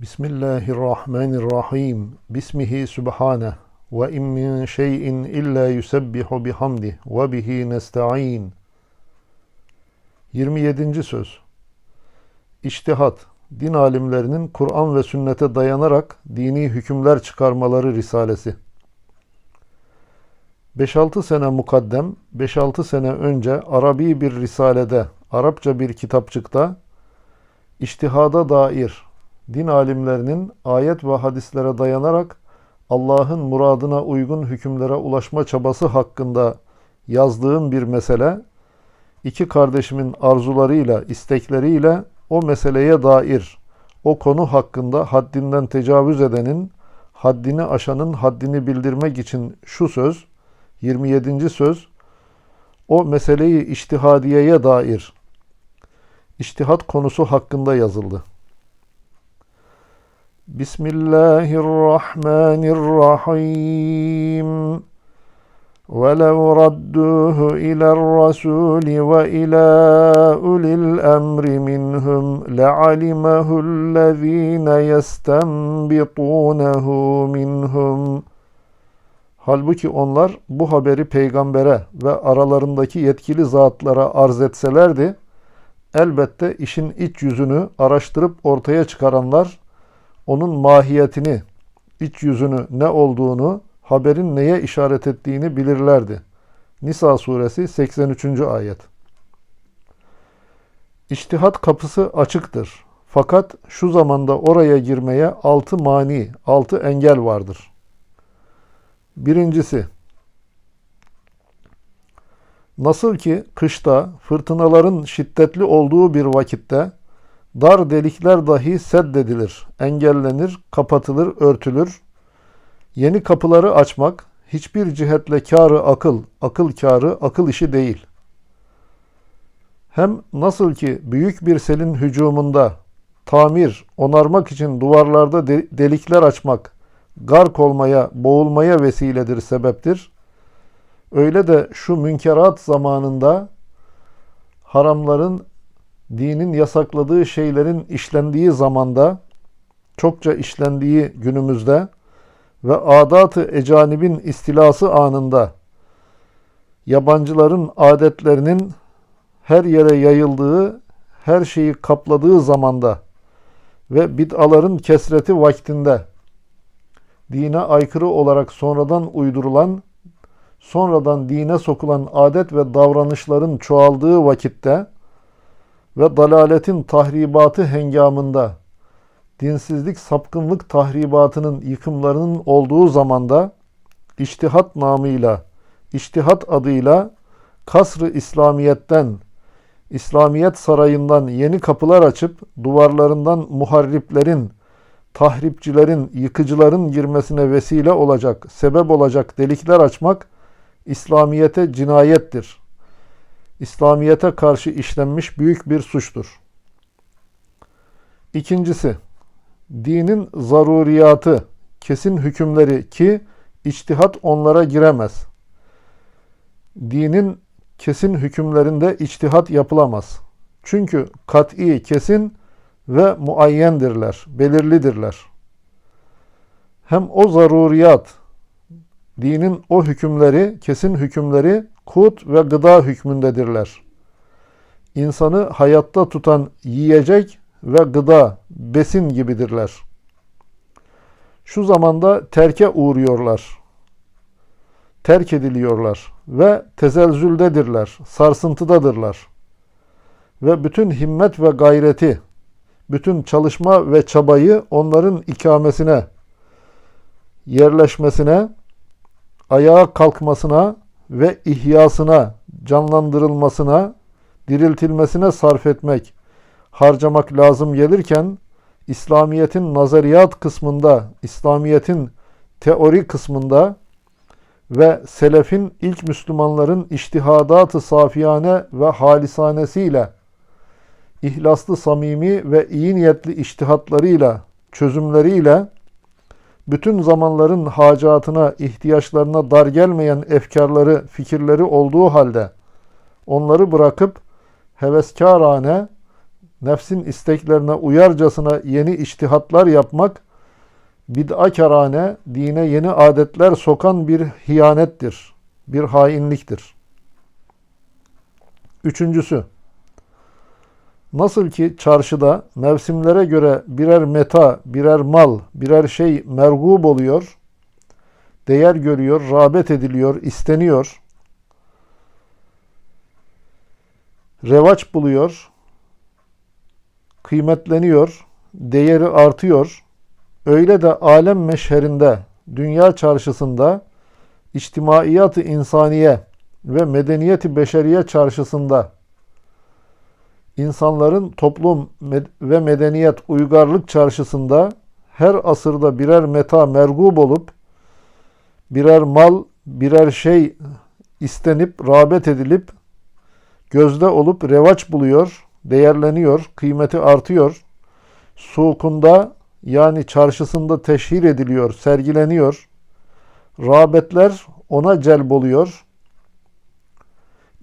Bismillahirrahmanirrahim. Bismihi subhaneh. Ve in min şeyin illa yusebbihu bihamdih ve bihi nesta'in. 27. söz. İçtihat, din alimlerinin Kur'an ve sünnete dayanarak dini hükümler çıkarmaları risalesi. 5-6 sene mukaddem, 5-6 sene önce Arabi bir risalede, Arapça bir kitapçıkta, İçtihada dair din alimlerinin ayet ve hadislere dayanarak Allah'ın muradına uygun hükümlere ulaşma çabası hakkında yazdığım bir mesele, iki kardeşimin arzularıyla, istekleriyle o meseleye dair o konu hakkında haddinden tecavüz edenin, haddini aşanın haddini bildirmek için şu söz, 27. söz, o meseleyi iştihadiyeye dair, iştihat konusu hakkında yazıldı. Bismillahirrahmanirrahim. ولو ردوه إلى الرسول وإلى أولي الأمر منهم لعلمه الذين يستنبطونه منهم Halbuki onlar bu haberi peygambere ve aralarındaki yetkili zatlara arz etselerdi, elbette işin iç yüzünü araştırıp ortaya çıkaranlar, onun mahiyetini, iç yüzünü ne olduğunu, haberin neye işaret ettiğini bilirlerdi. Nisa suresi 83. ayet. İçtihat kapısı açıktır. Fakat şu zamanda oraya girmeye altı mani, altı engel vardır. Birincisi, nasıl ki kışta fırtınaların şiddetli olduğu bir vakitte dar delikler dahi seddedilir, engellenir, kapatılır, örtülür. Yeni kapıları açmak hiçbir cihetle kârı akıl, akıl kârı akıl işi değil. Hem nasıl ki büyük bir selin hücumunda tamir, onarmak için duvarlarda delikler açmak, gark olmaya, boğulmaya vesiledir, sebeptir. Öyle de şu münkerat zamanında haramların, dinin yasakladığı şeylerin işlendiği zamanda, çokça işlendiği günümüzde ve adat-ı ecanibin istilası anında yabancıların adetlerinin her yere yayıldığı, her şeyi kapladığı zamanda ve bid'aların kesreti vaktinde dine aykırı olarak sonradan uydurulan, sonradan dine sokulan adet ve davranışların çoğaldığı vakitte ve dalaletin tahribatı hengamında, dinsizlik, sapkınlık tahribatının yıkımlarının olduğu zamanda, iştihat namıyla, iştihat adıyla kasr-ı İslamiyet'ten, İslamiyet sarayından yeni kapılar açıp duvarlarından muharriplerin, tahripçilerin, yıkıcıların girmesine vesile olacak, sebep olacak delikler açmak İslamiyete cinayettir. İslamiyete karşı işlenmiş büyük bir suçtur. İkincisi, dinin zaruriyatı, kesin hükümleri ki içtihat onlara giremez. Dinin kesin hükümlerinde içtihat yapılamaz. Çünkü kat'i, kesin ve muayyendirler, belirlidirler. Hem o zaruriyat, dinin o hükümleri, kesin hükümleri kut ve gıda hükmündedirler. İnsanı hayatta tutan yiyecek ve gıda, besin gibidirler. Şu zamanda terke uğruyorlar. Terk ediliyorlar ve tezelzüldedirler, sarsıntıdadırlar. Ve bütün himmet ve gayreti, bütün çalışma ve çabayı onların ikamesine, yerleşmesine, ayağa kalkmasına ve ihyasına, canlandırılmasına, diriltilmesine sarf etmek, harcamak lazım gelirken İslamiyet'in nazariyat kısmında, İslamiyet'in teori kısmında ve selefin ilk Müslümanların iştihadat-ı safiyane ve halisanesiyle ihlaslı, samimi ve iyi niyetli iştihatlarıyla, çözümleriyle bütün zamanların hacatına, ihtiyaçlarına dar gelmeyen efkarları, fikirleri olduğu halde onları bırakıp heveskarane nefsin isteklerine uyarcasına yeni iştihatlar yapmak, bid'akarane, dine yeni adetler sokan bir hiyanettir, bir hainliktir. Üçüncüsü, nasıl ki çarşıda mevsimlere göre birer meta, birer mal, birer şey mergub oluyor, değer görüyor, rağbet ediliyor, isteniyor, revaç buluyor, kıymetleniyor, değeri artıyor. Öyle de alem meşherinde, dünya çarşısında, içtimaiyat-ı insaniye ve medeniyeti beşeriye çarşısında insanların toplum ve medeniyet uygarlık çarşısında her asırda birer meta mergub olup birer mal, birer şey istenip, rağbet edilip gözde olup revaç buluyor, değerleniyor, kıymeti artıyor. Sukunda yani çarşısında teşhir ediliyor, sergileniyor. Rağbetler ona celb oluyor.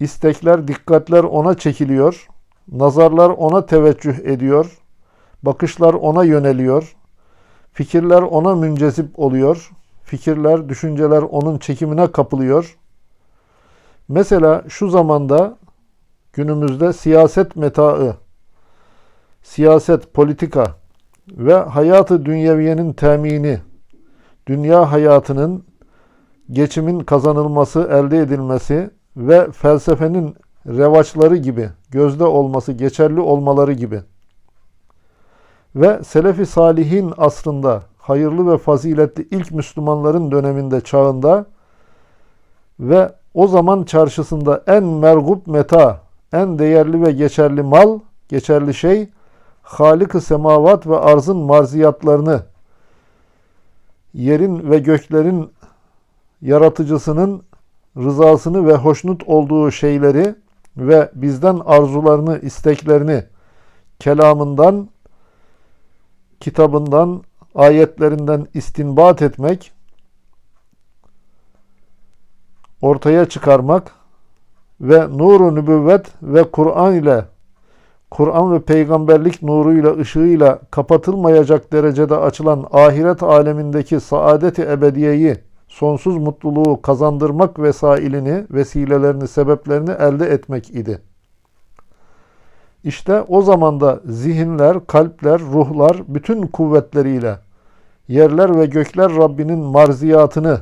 İstekler, dikkatler ona çekiliyor. Nazarlar ona teveccüh ediyor. Bakışlar ona yöneliyor. Fikirler ona müncezip oluyor. Fikirler, düşünceler onun çekimine kapılıyor. Mesela şu zamanda günümüzde siyaset metaı, siyaset, politika ve hayatı dünyeviyenin temini, dünya hayatının geçimin kazanılması, elde edilmesi ve felsefenin revaçları gibi, gözde olması, geçerli olmaları gibi. Ve Selefi Salihin asrında hayırlı ve faziletli ilk Müslümanların döneminde, çağında ve o zaman çarşısında en mergup meta, en değerli ve geçerli mal, geçerli şey, Halik-ı semavat ve arzın marziyatlarını, yerin ve göklerin yaratıcısının rızasını ve hoşnut olduğu şeyleri ve bizden arzularını, isteklerini kelamından, kitabından, ayetlerinden istinbat etmek, ortaya çıkarmak ve nuru nübüvvet ve Kur'an ile Kur'an ve peygamberlik nuruyla, ışığıyla kapatılmayacak derecede açılan ahiret alemindeki saadeti ebediyeyi, sonsuz mutluluğu kazandırmak vesailini, vesilelerini, sebeplerini elde etmek idi. İşte o zamanda zihinler, kalpler, ruhlar bütün kuvvetleriyle yerler ve gökler Rabbinin marziyatını,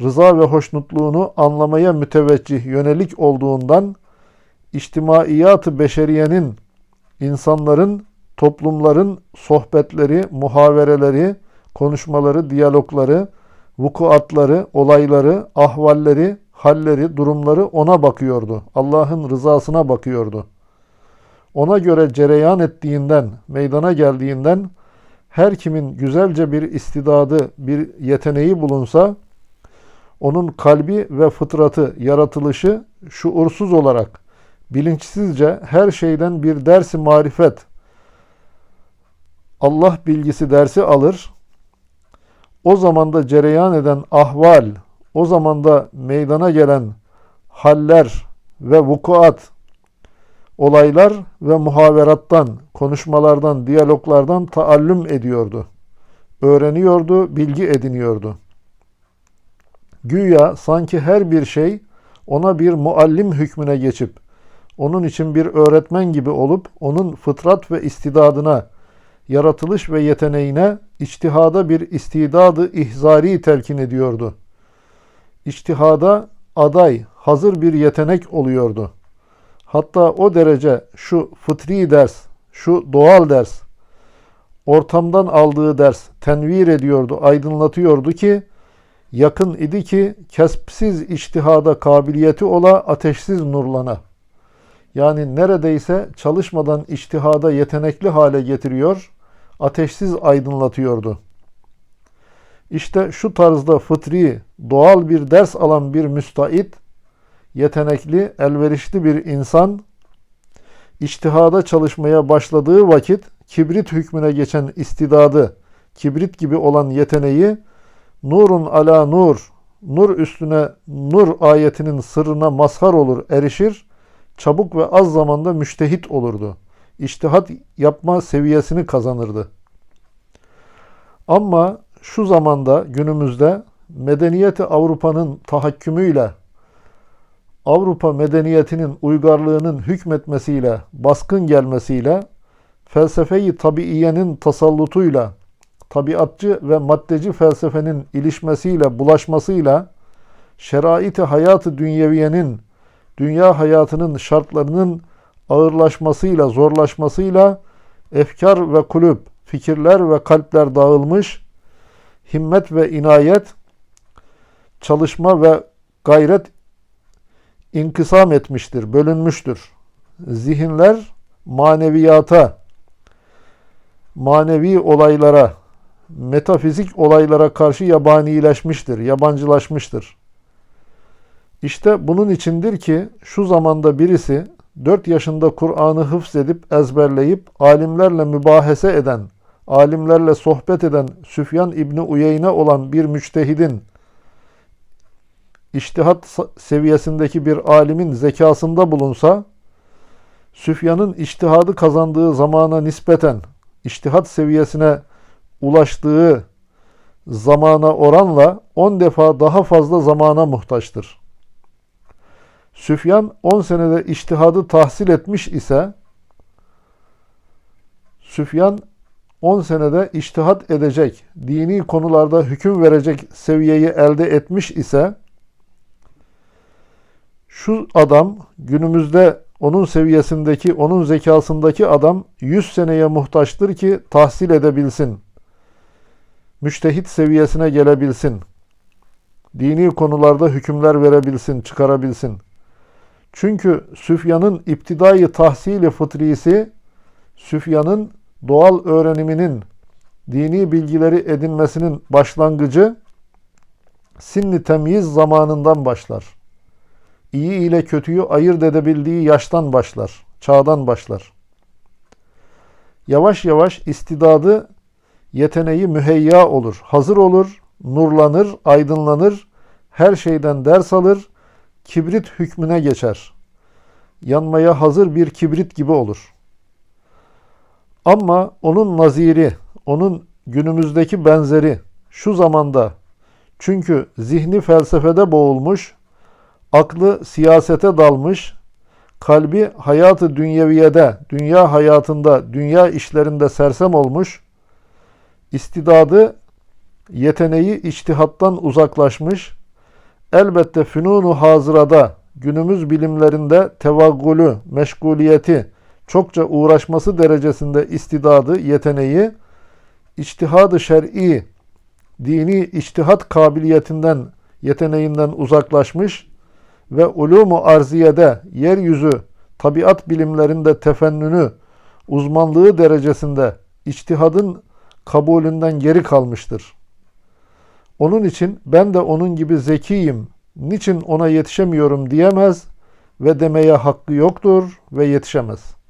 rıza ve hoşnutluğunu anlamaya müteveccih yönelik olduğundan içtimaiyat-ı beşeriyenin, insanların, toplumların sohbetleri, muhavereleri, konuşmaları, diyalogları, vukuatları, olayları, ahvalleri, halleri, durumları ona bakıyordu. Allah'ın rızasına bakıyordu. Ona göre cereyan ettiğinden, meydana geldiğinden her kimin güzelce bir istidadı, bir yeteneği bulunsa onun kalbi ve fıtratı, yaratılışı şuursuz olarak, bilinçsizce her şeyden bir dersi marifet, Allah bilgisi dersi alır. O zamanda cereyan eden ahval, o zamanda meydana gelen haller ve vukuat, olaylar ve muhaverattan, konuşmalardan, diyaloglardan taallüm ediyordu. Öğreniyordu, bilgi ediniyordu. Güya sanki her bir şey ona bir muallim hükmüne geçip, onun için bir öğretmen gibi olup, onun fıtrat ve istidadına, yaratılış ve yeteneğine, içtihada bir istidadı ihzari telkin ediyordu. İçtihada aday, hazır bir yetenek oluyordu. Hatta o derece şu fıtri ders, şu doğal ders, ortamdan aldığı ders tenvir ediyordu, aydınlatıyordu ki, yakın idi ki kespsiz iştihada kabiliyeti ola ateşsiz nurlana. Yani neredeyse çalışmadan iştihada yetenekli hale getiriyor, ateşsiz aydınlatıyordu. İşte şu tarzda fıtri, doğal bir ders alan bir müstahit, yetenekli, elverişli bir insan, iştihada çalışmaya başladığı vakit kibrit hükmüne geçen istidadı, kibrit gibi olan yeteneği Nurun ala nur, nur üstüne nur ayetinin sırrına mazhar olur, erişir, çabuk ve az zamanda müştehit olurdu. İştihat yapma seviyesini kazanırdı. Ama şu zamanda günümüzde medeniyeti Avrupa'nın tahakkümüyle Avrupa medeniyetinin uygarlığının hükmetmesiyle, baskın gelmesiyle, felsefeyi tabiiyenin tasallutuyla, tabiatçı ve maddeci felsefenin ilişmesiyle, bulaşmasıyla, şerait-i hayatı dünyeviyenin, dünya hayatının şartlarının ağırlaşmasıyla, zorlaşmasıyla, efkar ve kulüp, fikirler ve kalpler dağılmış, himmet ve inayet, çalışma ve gayret inkısam etmiştir, bölünmüştür. Zihinler maneviyata, manevi olaylara, metafizik olaylara karşı yabanileşmiştir, yabancılaşmıştır. İşte bunun içindir ki şu zamanda birisi 4 yaşında Kur'an'ı hıfz edip ezberleyip alimlerle mübahese eden, alimlerle sohbet eden Süfyan İbni Uyeyne olan bir müçtehidin iştihat seviyesindeki bir alimin zekasında bulunsa, Süfyan'ın iştihadı kazandığı zamana nispeten iştihat seviyesine ulaştığı zamana oranla 10 defa daha fazla zamana muhtaçtır. Süfyan 10 senede iştihadı tahsil etmiş ise Süfyan 10 senede iştihat edecek, dini konularda hüküm verecek seviyeyi elde etmiş ise şu adam günümüzde onun seviyesindeki, onun zekasındaki adam 100 seneye muhtaçtır ki tahsil edebilsin. Müştehit seviyesine gelebilsin. Dini konularda hükümler verebilsin, çıkarabilsin. Çünkü Süfyan'ın iptidai tahsili fıtrisi, Süfyan'ın doğal öğreniminin, dini bilgileri edinmesinin başlangıcı sinni temyiz zamanından başlar. İyi ile kötüyü ayırt edebildiği yaştan başlar, çağdan başlar. Yavaş yavaş istidadı, yeteneği müheyya olur, hazır olur, nurlanır, aydınlanır, her şeyden ders alır, kibrit hükmüne geçer. Yanmaya hazır bir kibrit gibi olur. Ama onun naziri, onun günümüzdeki benzeri şu zamanda çünkü zihni felsefede boğulmuş, aklı siyasete dalmış, kalbi hayatı dünyeviyede, dünya hayatında, dünya işlerinde sersem olmuş, istidadı, yeteneği içtihattan uzaklaşmış, elbette fünunu hazırada, günümüz bilimlerinde tevaggülü, meşguliyeti, çokça uğraşması derecesinde istidadı, yeteneği, içtihadı şer'i, dini içtihat kabiliyetinden, yeteneğinden uzaklaşmış ve ulumu arziyede, yeryüzü, tabiat bilimlerinde tefennünü, uzmanlığı derecesinde içtihadın kabulünden geri kalmıştır. Onun için ben de onun gibi zekiyim, niçin ona yetişemiyorum diyemez ve demeye hakkı yoktur ve yetişemez.''